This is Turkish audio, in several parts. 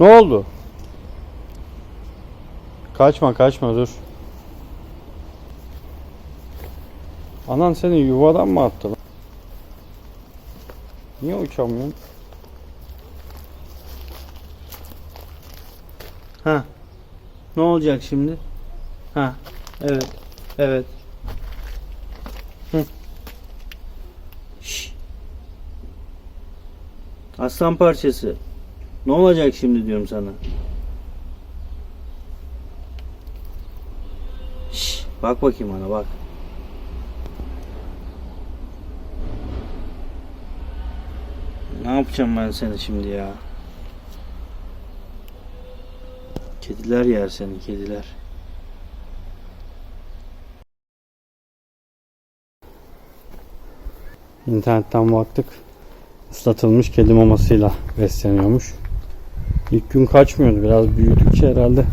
Ne oldu? Kaçma kaçma dur. Anan seni yuvadan mı attı lan? Niye uçamıyorsun? Ha. Ne olacak şimdi? Ha. Evet. Evet. Hı. Şş. Aslan parçası. Ne olacak şimdi diyorum sana. Şş, bak bakayım bana bak. Ne yapacağım ben seni şimdi ya? Kediler yer seni kediler. İnternetten baktık. Islatılmış kedi mamasıyla besleniyormuş. İlk gün kaçmıyordu. Biraz büyüdükçe herhalde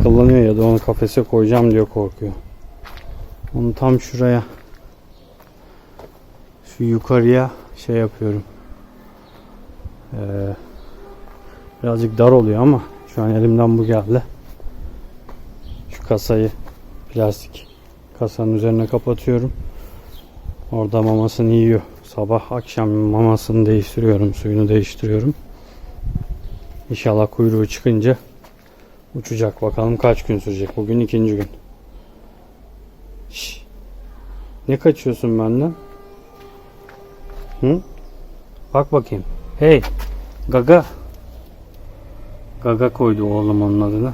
akıllanıyor ya da onu kafese koyacağım diye korkuyor. Onu tam şuraya şu yukarıya şey yapıyorum. Ee, birazcık dar oluyor ama şu an elimden bu geldi. Şu kasayı plastik kasanın üzerine kapatıyorum. Orada mamasını yiyor. Sabah akşam mamasını değiştiriyorum, suyunu değiştiriyorum. İnşallah kuyruğu çıkınca uçacak. Bakalım kaç gün sürecek. Bugün ikinci gün. Ne kaçıyorsun benden? Hı? Bak bakayım. Hey. Gaga. Gaga koydu oğlum onun adını.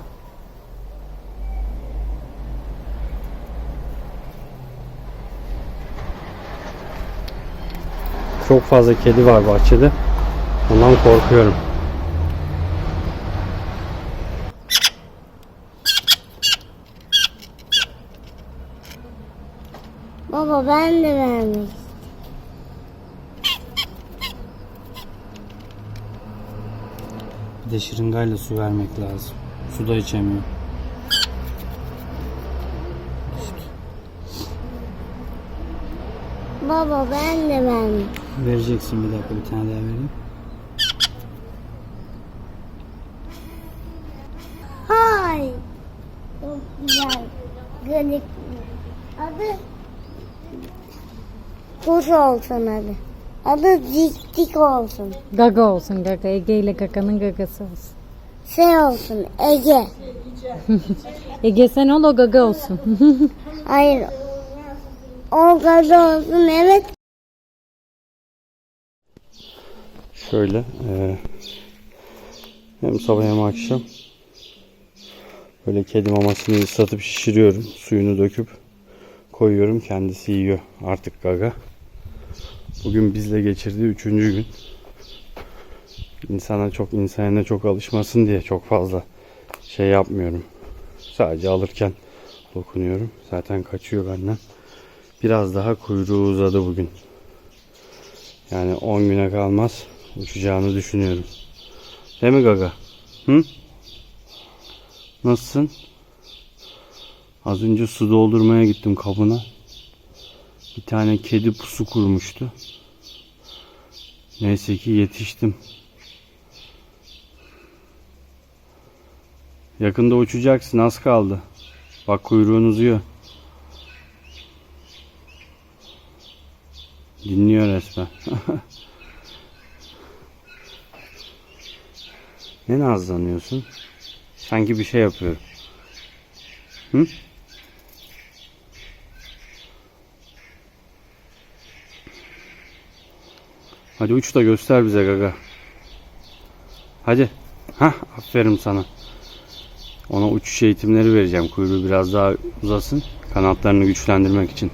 Çok fazla kedi var bahçede. Ondan korkuyorum. Baba ben de vermiş. Bir de şırıngayla su vermek lazım. Su da içemiyor. Baba ben de vermiş. Vereceksin bir dakika bir tane daha vereyim. Hay. Çok güzel. Gönük. Adı kuş olsun adı. Adı dik dik olsun. Gaga olsun gaga. Ege ile Gaga'nın gagası olsun. Şey olsun Ege. Ege sen ol o gaga olsun. Hayır. O kadar olsun evet. Şöyle eee, hem sabah hem akşam böyle kedi mamasını ıslatıp şişiriyorum. Suyunu döküp koyuyorum. Kendisi yiyor artık gaga. Bugün bizle geçirdiği üçüncü gün. İnsana çok insana çok alışmasın diye çok fazla şey yapmıyorum. Sadece alırken dokunuyorum. Zaten kaçıyor benden. Biraz daha kuyruğu uzadı bugün. Yani 10 güne kalmaz uçacağını düşünüyorum. Değil mi Gaga? Hı? Nasılsın? Az önce su doldurmaya gittim kabına. Bir tane kedi pusu kurmuştu. Neyse ki yetiştim. Yakında uçacaksın az kaldı. Bak kuyruğun uzuyor. Dinliyor resmen. ne nazlanıyorsun? Sanki bir şey yapıyor. Hı? Hadi uç da göster bize gaga. Hadi. Hah aferin sana. Ona uçuş eğitimleri vereceğim. Kuyruğu biraz daha uzasın. Kanatlarını güçlendirmek için.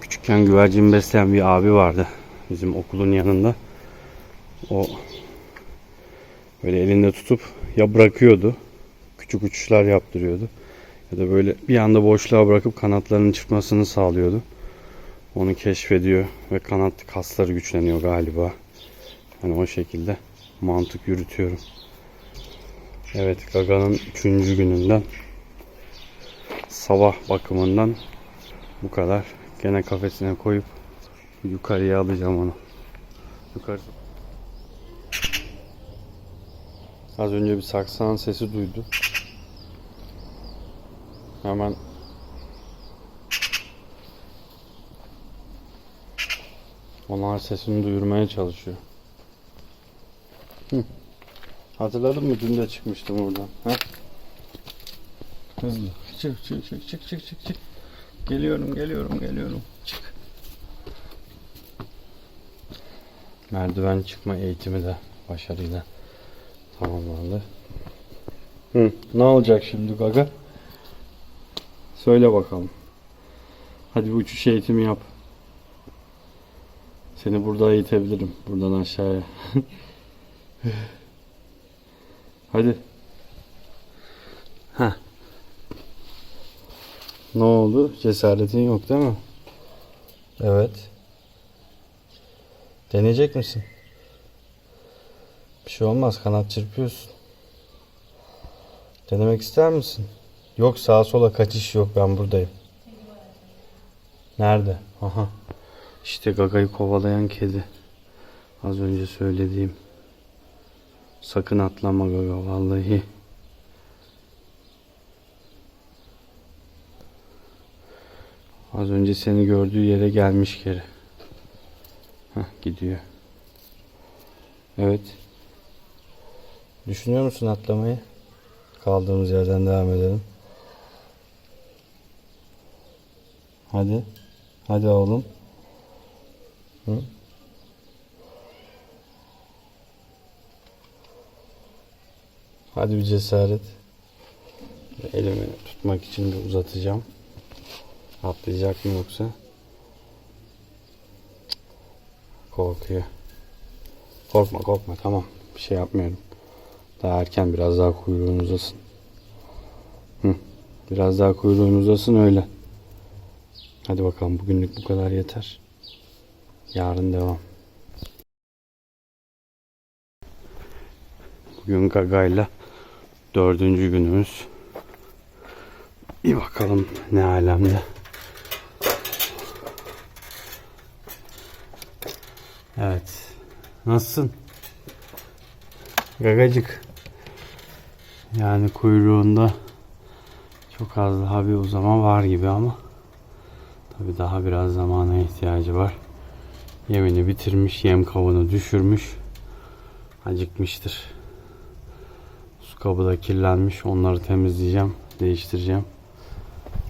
Küçükken güvercin besleyen bir abi vardı. Bizim okulun yanında. O böyle elinde tutup ya bırakıyordu. Küçük uçuşlar yaptırıyordu. Ya da böyle bir anda boşluğa bırakıp kanatlarının çıkmasını sağlıyordu. Onu keşfediyor ve kanat kasları güçleniyor galiba. Hani o şekilde mantık yürütüyorum. Evet Gaga'nın 3. gününden sabah bakımından bu kadar. Gene kafesine koyup yukarıya alacağım onu. Yukarı. Az önce bir saksan sesi duydu. Hemen Onlar sesini duyurmaya çalışıyor. Hı. Hatırladın mı? Dün de çıkmıştım buradan. Ha? Hızlı. Çık çık çık çık çık çık çık. Geliyorum geliyorum geliyorum. Çık. Merdiven çıkma eğitimi de başarıyla tamamlandı. Hı, ne olacak şimdi Gaga? Söyle bakalım. Hadi bir uçuş eğitimi yap. Seni burada eğitebilirim. Buradan aşağıya. Hadi. Ha. Ne oldu? Cesaretin yok değil mi? Evet. Deneyecek misin? Bir şey olmaz. Kanat çırpıyorsun. Denemek ister misin? Yok sağa sola kaçış yok. Ben buradayım. Nerede? Aha. İşte Gaga'yı kovalayan kedi. Az önce söylediğim. Sakın atlama Gaga vallahi. Az önce seni gördüğü yere gelmiş geri. Hah gidiyor. Evet. Düşünüyor musun atlamayı? Kaldığımız yerden devam edelim. Hadi. Hadi oğlum. Hı? Hadi bir cesaret. Elimi tutmak için de uzatacağım. Atlayacak mı yoksa? Korkuyor. Korkma korkma tamam. Bir şey yapmıyorum. Daha erken biraz daha kuyruğun uzasın. Hı. Biraz daha kuyruğun uzasın öyle. Hadi bakalım bugünlük bu kadar yeter. Yarın devam. Bugün Gaga'yla dördüncü günümüz. Bir bakalım ne alemde. Evet. Nasılsın? Gagacık. Yani kuyruğunda çok az daha bir uzama var gibi ama tabi daha biraz zamana ihtiyacı var. Yemini bitirmiş, yem kavunu düşürmüş. Acıkmıştır. Su kabı da kirlenmiş. Onları temizleyeceğim, değiştireceğim.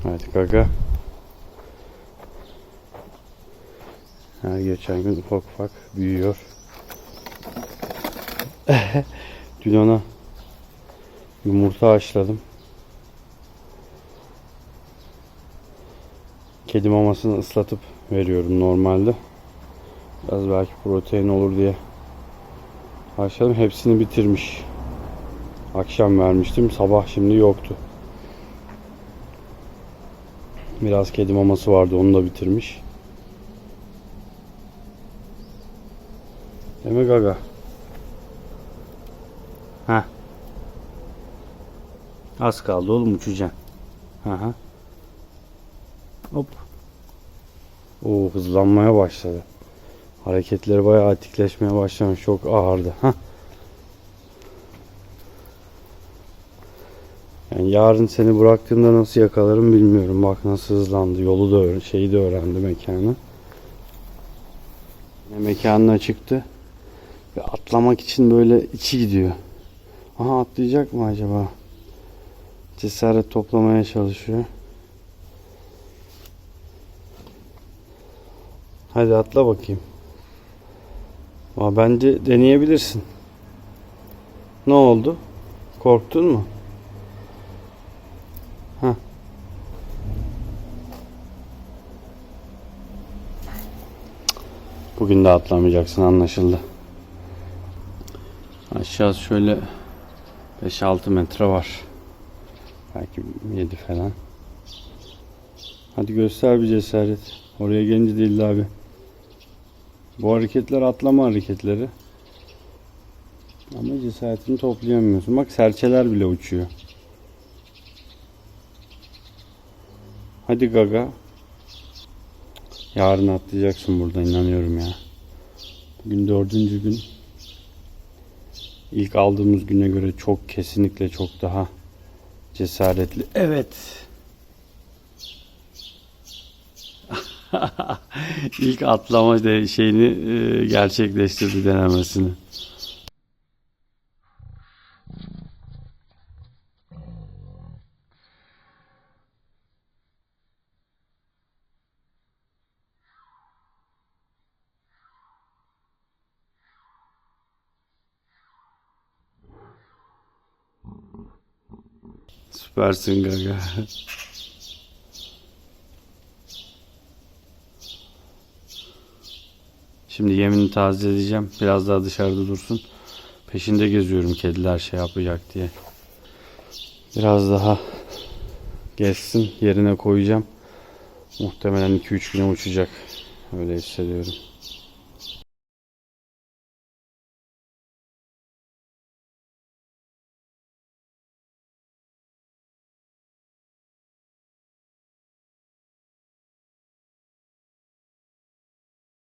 Evet Gaga. Her geçen gün ufak ufak büyüyor. Dün ona yumurta haşladım. Kedi mamasını ıslatıp veriyorum normalde. Biraz belki protein olur diye haşladım. Hepsini bitirmiş. Akşam vermiştim. Sabah şimdi yoktu. Biraz kedi maması vardı. Onu da bitirmiş. Değil mi Gaga? Ha. Az kaldı oğlum uçacaksın. Aha. Hop. Oo hızlanmaya başladı. Hareketleri bayağı atikleşmeye başlamış. Çok ağırdı. Hah. Yani yarın seni bıraktığımda nasıl yakalarım bilmiyorum. Bak nasıl hızlandı. Yolu da şeyi de öğrendi mekanı. Ne mekanına çıktı. Ve atlamak için böyle içi gidiyor. Aha atlayacak mı acaba? Cesaret toplamaya çalışıyor. Hadi atla bakayım. Aa, bence deneyebilirsin. Ne oldu? Korktun mu? Bugün de atlamayacaksın anlaşıldı. Aşağı şöyle 5-6 metre var. Belki 7 falan. Hadi göster bir cesaret. Oraya gelince değil abi. Bu hareketler atlama hareketleri. Ama cesaretini toplayamıyorsun. Bak serçeler bile uçuyor. Hadi Gaga. Yarın atlayacaksın burada inanıyorum ya. Bugün dördüncü gün. İlk aldığımız güne göre çok kesinlikle çok daha cesaretli. Evet. İlk atlama şeyini e, gerçekleştirdi denemesini. Süpersin Gaga. Şimdi yemini tazeleyeceğim. Biraz daha dışarıda dursun. Peşinde geziyorum kediler şey yapacak diye. Biraz daha gezsin. Yerine koyacağım. Muhtemelen 2-3 güne uçacak. Öyle hissediyorum.